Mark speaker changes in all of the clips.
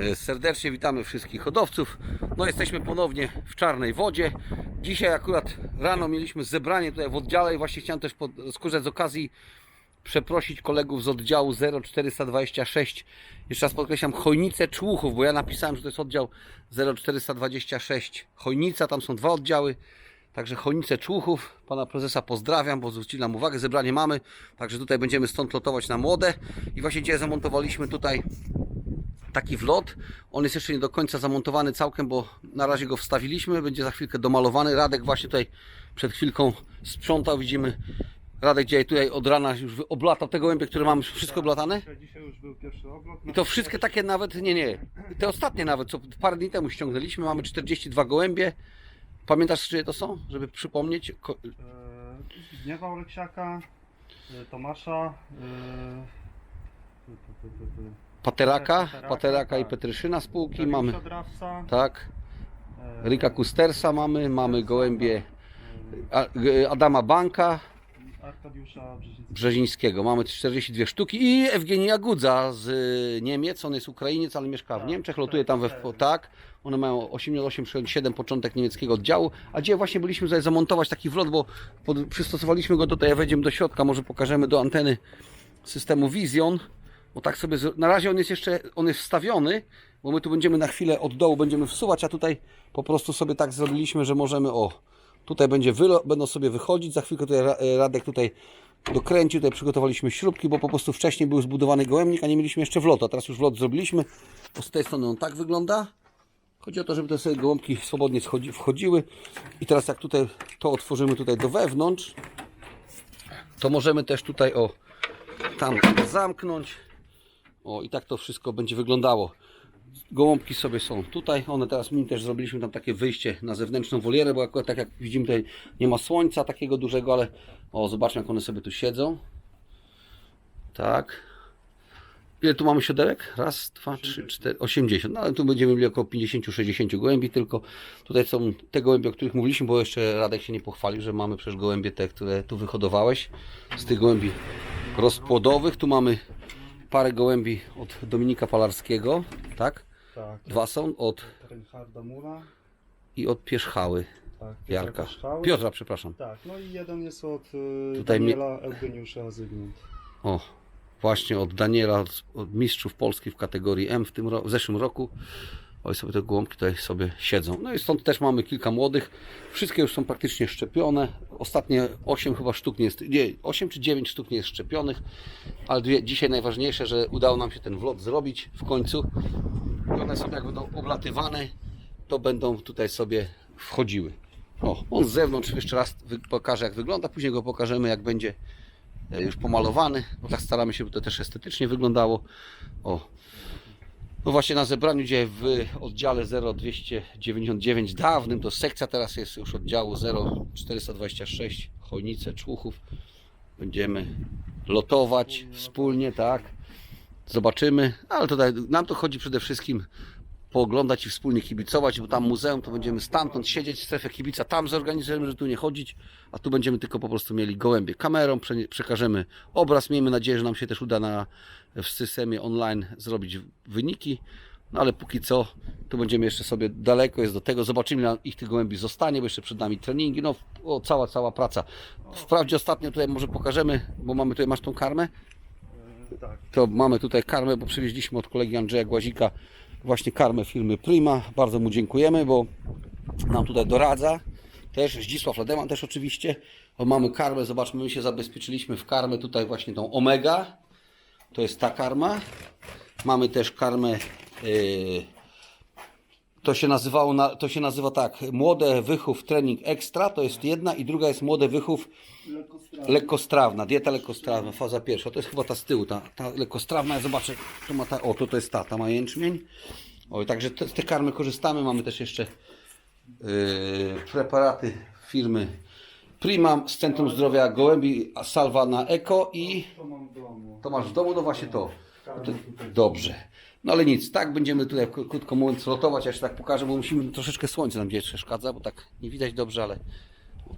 Speaker 1: E, Serdecznie witamy wszystkich hodowców. No jesteśmy ponownie w Czarnej Wodzie. Dzisiaj akurat rano mieliśmy zebranie tutaj w oddziale i właśnie chciałem też skorzystać z okazji przeprosić kolegów z oddziału 0426. Jeszcze raz podkreślam Chojnice Człuchów, bo ja napisałem, że to jest oddział 0426 Chojnica, tam są dwa oddziały. Także Chojnice Człuchów, pana prezesa pozdrawiam, bo zwrócili nam uwagę, zebranie mamy. Także tutaj będziemy stąd lotować na młode. I właśnie dzisiaj zamontowaliśmy tutaj taki wlot. On jest jeszcze nie do końca zamontowany całkiem, bo na razie go wstawiliśmy. Będzie za chwilkę domalowany. Radek właśnie tutaj przed chwilką sprzątał. Widzimy, Radek dzisiaj tutaj od rana już oblatał te gołębie, które mamy wszystko oblatane.
Speaker 2: Dzisiaj- Dzisiaj już był pierwszy oblot.
Speaker 1: I to wszystkie takie nawet, nie, nie, te ostatnie nawet, co parę dni temu ściągnęliśmy. Mamy 42 gołębie. Pamiętasz, czyje to są? Żeby przypomnieć. Ko-
Speaker 2: E, Zgniewa Oleksiaka, e, Tomasza, ty.
Speaker 1: Pateraka,
Speaker 2: Pateraka,
Speaker 1: Pateraka i
Speaker 2: tak.
Speaker 1: Petryszyna spółki.
Speaker 2: Dariusza
Speaker 1: Mamy,
Speaker 2: Drawca,
Speaker 1: tak.
Speaker 2: e,
Speaker 1: Rika Kustersa mamy, mamy gołębie
Speaker 2: e,
Speaker 1: A- G- Adama Banka,
Speaker 2: Arkadiusza Brzezińskiego.
Speaker 1: Brzezińskiego. Mamy 42 sztuki i Ewgenia Gudza z y, Niemiec. On jest Ukrainiec, ale mieszka w
Speaker 2: Tak,
Speaker 1: Niemczech. Lotuje tam we
Speaker 2: tak.
Speaker 1: tak. One mają 88-7 początek niemieckiego oddziału. A gdzie właśnie byliśmy tutaj zamontować taki wlot, bo pod, przystosowaliśmy go tutaj. Wejdziemy do środka, może pokażemy do anteny systemu Vision. Bo tak sobie, zro- na razie on jest jeszcze, on jest wstawiony, bo my tu będziemy na chwilę od dołu będziemy wsuwać, a tutaj po prostu sobie tak zrobiliśmy, że możemy, o, tutaj będzie wylo, będą sobie wychodzić, za chwilkę tutaj e, Radek tutaj dokręcił, tutaj przygotowaliśmy śrubki, bo po prostu wcześniej był zbudowany gołębnik, a nie mieliśmy jeszcze wlotu, a teraz już wlot zrobiliśmy, bo z tej strony on tak wygląda. Chodzi o to, żeby te sobie gołąbki swobodnie schodzi, wchodziły i teraz jak tutaj to otworzymy tutaj do wewnątrz, to możemy też tutaj, o, tam zamknąć. O, i tak to wszystko będzie wyglądało. Gołąbki sobie są tutaj. One teraz mi też zrobiliśmy tam takie wyjście na zewnętrzną wolierę, bo akurat tak jak widzimy tutaj nie ma słońca takiego dużego, ale o, zobaczmy jak one sobie tu siedzą. Tak. Ile tu mamy siodełek? Raz, dwa, trzy, cztery, 80. No ale tu będziemy mieli około 50-60 gołębi tylko. Tutaj są te gołębie, o których mówiliśmy, bo jeszcze Radek się nie pochwalił, że mamy przecież gołębie te, które tu wyhodowałeś. Z tych gołębi rozpłodowych. Tu mamy parę gołębi od Dominika Palarskiego, tak?
Speaker 2: Tak,
Speaker 1: Dwa są od
Speaker 2: Reinharda Mura,
Speaker 1: i od Pierzchały,
Speaker 2: tak,
Speaker 1: Jarka.
Speaker 2: Piotra Szchały.
Speaker 1: Piotra, przepraszam.
Speaker 2: Tak, no i jeden jest od e,
Speaker 1: Tutaj mi-
Speaker 2: Daniela Eugeniusza Zygmunt.
Speaker 1: O, właśnie od Daniela, od, od mistrzów Polski w kategorii M w, tym ro- w zeszłym roku. Oj, sobie te gołąbki tutaj sobie siedzą. No i stąd też mamy kilka młodych. Wszystkie już są praktycznie szczepione. Ostatnie 8 chyba sztuk nie jest, nie, 8 czy 9 sztuk nie jest szczepionych. Ale dwie, dzisiaj najważniejsze, że udało nam się ten vlog zrobić w końcu. I one sobie jak będą oblatywane, to będą tutaj sobie wchodziły. O, on z zewnątrz jeszcze raz pokażę jak wygląda, później go pokażemy jak będzie e, już pomalowany, bo tak staramy się, by to też estetycznie wyglądało. O. No właśnie na zebraniu dzisiaj w oddziale 0299 dawnym, to sekcja teraz jest już oddziału 0426 Chojnice Człuchów. Będziemy lotować wspólnie, tak. Zobaczymy, ale tutaj nam to chodzi przede wszystkim pooglądać i wspólnie kibicować, bo tam muzeum to będziemy stamtąd siedzieć w strefie kibica, tam zorganizujemy, że tu nie chodzić, a tu będziemy tylko po prostu mieli gołębie. Kamerą prze- przekażemy obraz, miejmy nadzieję, że nam się też uda na, w systemie online zrobić wyniki, no ale póki co, tu będziemy jeszcze sobie daleko jest do tego, zobaczymy ile ich tych gołębi zostanie, bo jeszcze przed nami treningi, no o, cała, cała praca. Wprawdzie ostatnio tutaj może pokażemy, bo mamy tutaj, masz tą karmę?
Speaker 2: E, tak,
Speaker 1: to mamy tutaj karmę, bo przywieźliśmy od kolegi Andrzeja Głazika właśnie karmę firmy Prima. Bardzo mu dziękujemy, bo nam tutaj doradza. Też Zdzisław Ledeman też oczywiście. Mamy karmę, zobaczmy, my się zabezpieczyliśmy w karmę tutaj właśnie tą Omega. To jest ta karma. Mamy też karmę yy, to się nazywało, na, to się nazywa tak, młode wychów trening ekstra, to jest jedna i druga jest młode wychów lekkostrawna, dieta lekkostrawna, faza pierwsza. To jest chyba ta z tyłu, ta, ta lekkostrawna. Ja zobaczę, to ma ta, o, to, to jest ta, ta ma jęczmień. O, także te, z tych karmy korzystamy. Mamy też jeszcze yy, preparaty firmy Prima z Centrum Zdrowia Gołębi, Salva na Eko i
Speaker 2: to
Speaker 1: masz w domu, no właśnie to. Dobrze. No ale nic, tak będziemy tutaj krótko mówiąc lotować, ja tak pokażę, bo musimy troszeczkę słońce nam gdzieś przeszkadza, bo tak nie widać dobrze, ale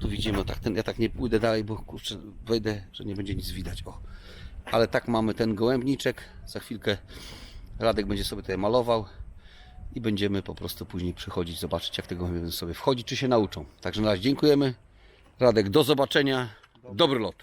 Speaker 1: tu widzimy, tak ten, ja tak nie pójdę dalej, bo kurczę, wejdę, że nie będzie nic widać. O. Ale tak mamy ten gołębniczek, za chwilkę Radek będzie sobie tutaj malował. i będziemy po prostu później przychodzić, zobaczyć jak te gołębie sobie wchodzić, czy się nauczą. Także na razie dziękujemy. Radek, do zobaczenia. Dobry lot.